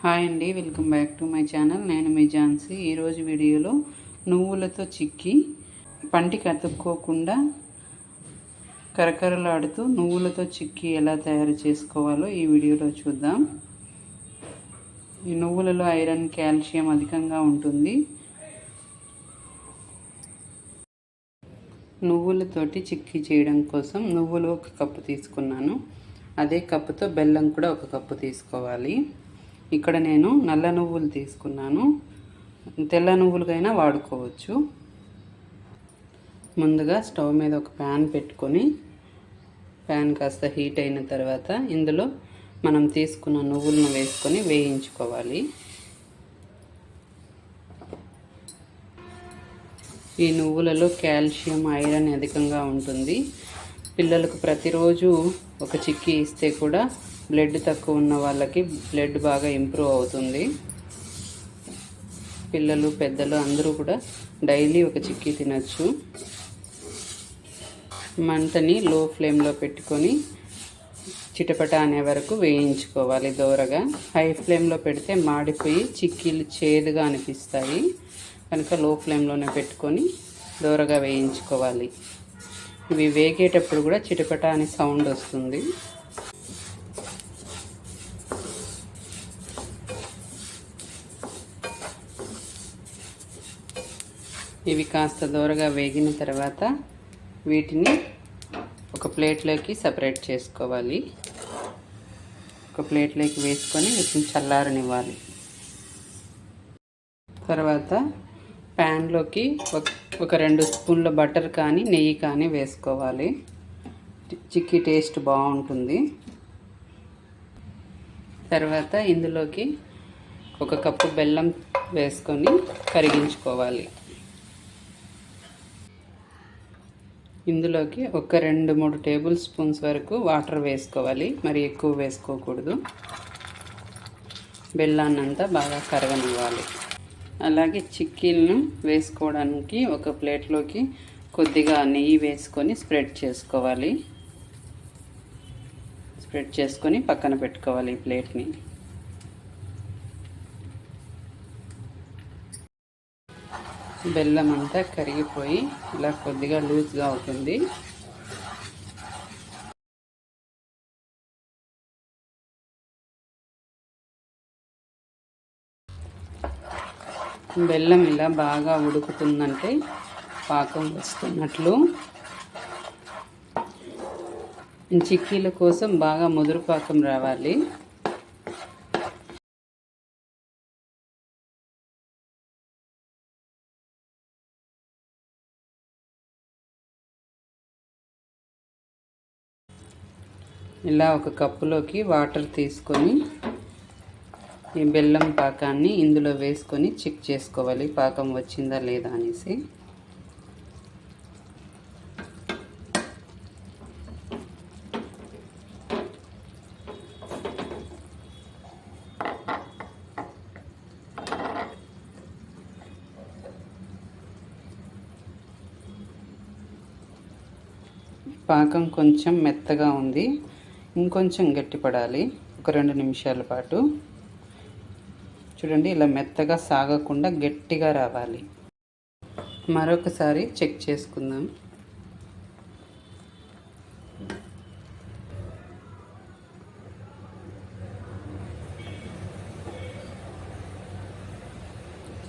Hi అండి welcome back to my channel. నేను మీ ఝాన్సీ. ఈరోజు వీడియోలో నువ్వులతో చిక్కి పంటికి అతుక్కోకుండా కరకరలాడుతూ నువ్వులతో చిక్కి ఎలా తయారు చేసుకోవాలో ఈ వీడియోలో చూద్దాం. ఈ నువ్వులలో ఐరన్ కాల్షియం అధికంగా ఉంటుంది. నువ్వులతోటి చిక్కీ చేయడం కోసం నువ్వులు ఒక కప్పు తీసుకున్నాను. అదే కప్పుతో బెల్లం కూడా ఒక కప్పు తీసుకోవాలి. ఇక్కడ నేను నల్ల నువ్వులు తీసుకున్నాను. తెల్ల నువ్వులకైనా వాడుకోవచ్చు. ముందుగా స్టవ్ మీద ఒక ప్యాన్ పెట్టుకొని ప్యాన్ కాస్త హీట్ అయిన తర్వాత ఇందులో మనం తీసుకున్న నువ్వులను వేసుకొని వేయించుకోవాలి. ఈ నువ్వులలో కాల్షియం ఐరన్ అధికంగా ఉంటుంది. పిల్లలకు ప్రతిరోజు ఒక చిక్కీ ఇస్తే కూడా బ్లడ్ తక్కువ ఉన్న వాళ్ళకి బ్లడ్ బాగా ఇంప్రూవ్ అవుతుంది. పిల్లలు పెద్దలు అందరూ కూడా డైలీ ఒక చిక్కీ తినచ్చు. మంటని లో ఫ్లేమ్లో పెట్టుకొని చిటపట అనే వరకు వేయించుకోవాలి దోరగా. హై ఫ్లేమ్లో పెడితే మాడిపోయి చిక్కీలు చేదుగా అనిపిస్తాయి. కనుక లో ఫ్లేమ్లోనే పెట్టుకొని దోరగా వేయించుకోవాలి. ఇవి వేగేటప్పుడు కూడా చిటపట అనే సౌండ్ వస్తుంది. ఇవి కాస్త దూరగా వేగిన తర్వాత వీటిని ఒక ప్లేట్లోకి సపరేట్ చేసుకోవాలి. ఒక ప్లేట్లోకి వేసుకొని వీటిని చల్లారనివ్వాలి. తర్వాత ప్యాన్లోకి ఒక రెండు స్పూన్ల బటర్ కానీ నెయ్యి కానీ వేసుకోవాలి. చిక్కీ టేస్ట్ బాగుంటుంది. తర్వాత ఇందులోకి ఒక కప్పు బెల్లం వేసుకొని కరిగించుకోవాలి. ఇందులోకి ఒక రెండు మూడు టేబుల్ స్పూన్స్ వరకు వాటర్ వేసుకోవాలి. మరి ఎక్కువ వేసుకోకూడదు. బెల్లాన్నంతా బాగా కరగనివ్వాలి. అలాగే చిక్కీలను వేసుకోవడానికి ఒక ప్లేట్లోకి కొద్దిగా నెయ్యి వేసుకొని స్ప్రెడ్ చేసుకోవాలి. స్ప్రెడ్ చేసుకొని పక్కన పెట్టుకోవాలి ఈ ప్లేట్ని. బెల్లం అంతా కరిగిపోయి ఇలా కొద్దిగా లూజ్గా అవుతుంది. బెల్లం ఇలా బాగా ఉడుకుతుందంటే పాకం వస్తున్నట్లు. చిక్కీల కోసం బాగా ముదురు పాకం రావాలి. ఇలా ఒక కప్పులోకి వాటర్ తీసుకొని ఈ బెల్లం పాకాన్ని ఇందులో వేసుకొని చెక్ చేసుకోవాలి. పాకం వచ్చిందా లేదా అనేసి. పాకం కొంచెం మెత్తగా ఉంది. ఇంకొంచెం గట్టిపడాలి. ఒక రెండు నిమిషాల పాటు. చూడండి ఇలా మెత్తగా సాగకుండా గట్టిగా రావాలి. మరొకసారి చెక్ చేసుకుందాం.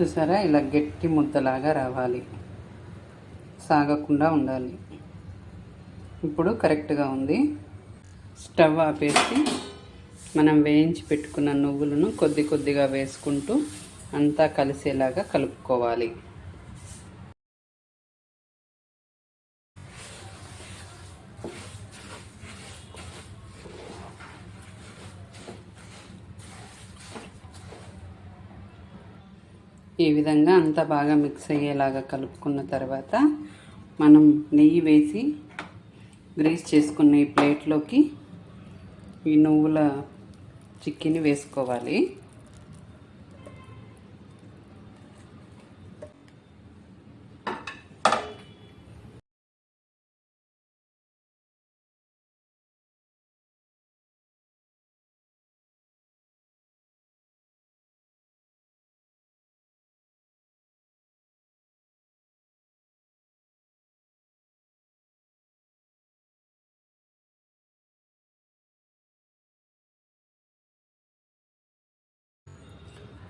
చూసారా? ఇలా గట్టి ముద్దలాగా రావాలి. సాగకుండా ఉండాలి. ఇప్పుడు కరెక్ట్గా ఉంది. స్టవ్ ఆపేసి మనం వేయించి పెట్టుకున్న నువ్వులను కొద్ది కొద్దిగా వేసుకుంటూ అంతా కలిసేలాగా కలుపుకోవాలి. ఈ విధంగా అంతా బాగా మిక్స్ అయ్యేలాగా కలుపుకున్న తర్వాత మనం నెయ్యి వేసి గ్రీస్ చేసుకున్న ఈ ప్లేట్లోకి ఈ నువ్వుల చిక్కీని వేసుకోవాలి.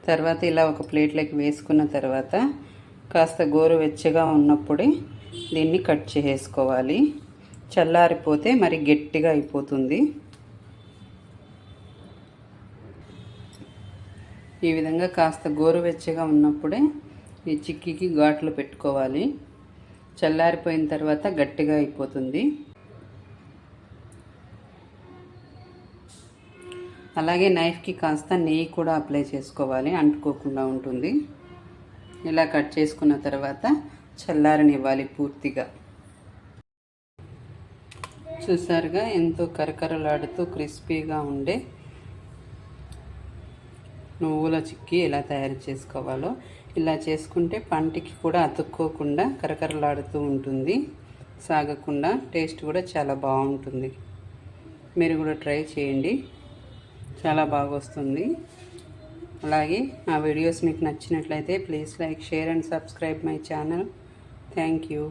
తర్వాత ఇలా ఒక ప్లేట్లోకి వేసుకున్న తర్వాత కాస్త గోరువెచ్చగా ఉన్నప్పుడే దీన్ని కట్ చేసుకోవాలి చల్లారిపోతే మరి గట్టిగా అయిపోతుంది. ఈ విధంగా కాస్త గోరువెచ్చగా ఉన్నప్పుడే ఈ చిక్కీకి ఘాట్లు పెట్టుకోవాలి. చల్లారిపోయిన తర్వాత గట్టిగా అయిపోతుంది. అలాగే నైఫ్కి కాస్త నెయ్యి కూడా అప్లై చేసుకోవాలి అంటుకోకుండా ఉంటుంది. ఇలా కట్ చేసుకున్న తర్వాత చల్లారనివ్వాలి పూర్తిగా. చూసారుగా ఎంతో కరకరలాడుతూ క్రిస్పీగా ఉండే నువ్వుల చిక్కీ ఎలా తయారు చేసుకోవాలో. ఇలా చేసుకుంటే పంటికి కూడా అతుక్కోకుండా కరకరలాడుతూ ఉంటుంది. సాగకుండా టేస్ట్ కూడా చాలా బాగుంటుంది. మీరు కూడా ట్రై చేయండి. చాలా బాగా వస్తుంది అలాగే ఆ వీడియోస్ మీకు నచ్చినట్లయితే please like share and subscribe my channel. Thank you.